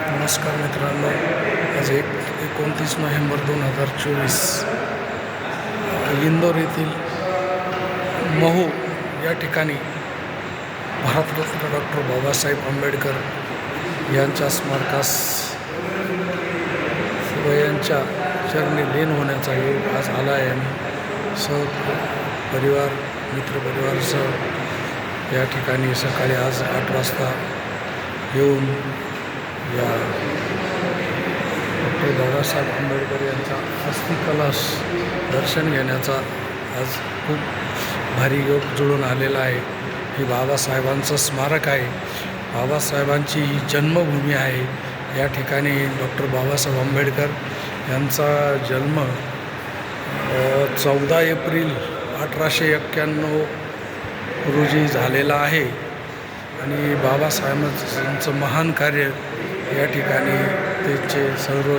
नमस्कार मित्रांनो आज एक एकोणतीस नोव्हेंबर दोन हजार चोवीस. इंदोर येथील महू या ठिकाणी भारतरत्न डॉक्टर बाबासाहेब आंबेडकर यांच्या स्मारकास व यांच्या चरणी लीन होण्याचा योग आज आला आहे. आणि सह परिवार मित्रपरिवारसह या ठिकाणी सकाळी आज आठ वाजता येऊन या डॉक्टर बाबासाहेब आंबेडकर यांचा अस्थिकलश दर्शन घेण्याचा आज खूप भारी योग जुळून आलेला आहे. ही बाबासाहेबांचं स्मारक आहे. बाबासाहेबांची ही जन्मभूमी आहे. या ठिकाणी डॉक्टर बाबासाहेब आंबेडकर यांचा जन्म चौदा एप्रिल अठराशे एक्क्याण्णव रोजी झालेला आहे. आणि बाबासाहेबांचं महान कार्य या ठिकाणी त्याचे सर्व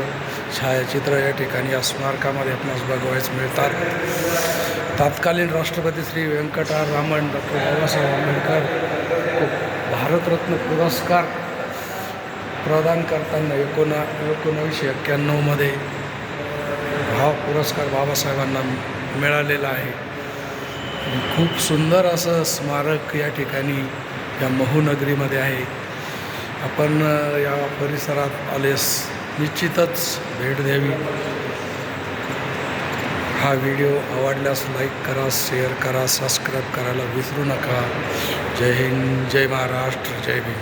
छायाचित्र या ठिकाणी या स्मारकामध्ये आपणास बघावयास मिळतात. तत्कालीन राष्ट्रपती श्री व्यंकटा रामन डॉक्टर बाबासाहेब आंबेडकर भारतरत्न पुरस्कार प्रदान करताना एकोणा एकोणावीसशे एक्क्याण्णवमध्ये हा पुरस्कार बाबासाहेबांना मिळालेला आहे. खूप सुंदर असं स्मारक या ठिकाणी या महूनगरीमध्ये आहे. आपण या परिसरात आलेस निश्चितच भेट द्यावी. हा व्हिडिओ आवडल्यास लाईक करा शेअर करा सबस्क्राईब करायला विसरू नका. जय हिंद जय महाराष्ट्र जय भीम.